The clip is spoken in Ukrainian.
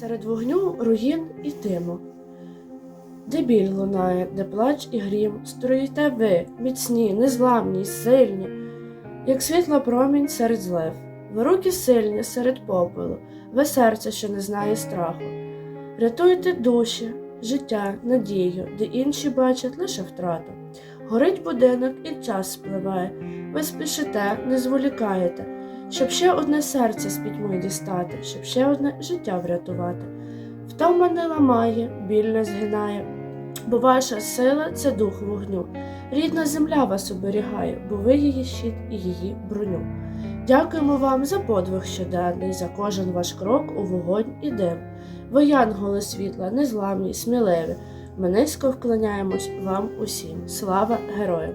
Серед вогню руїн і диму. Де біль лунає, де плач і грім, стоїте ви, міцні, незламні, сильні, як світла промінь серед злив. Ви руки сильні серед попелу, ви серце, що не знає страху. Рятуйте душі, життя, надію, де інші бачать лише втрату. Горить будинок і час спливає, ви спішите, не зволікаєте, щоб ще одне серце з пітьми дістати, щоб ще одне життя врятувати. Втома не ламає, біль не згинає, бо ваша сила це дух вогню. Рідна земля вас оберігає, бо ви її щит і її броню. Дякуємо вам за подвиг щоденний, за кожен ваш крок у вогонь і дим. Ви янголи світла, незламні, сміливі. Ми низько вклоняємось вам усім. Слава героям!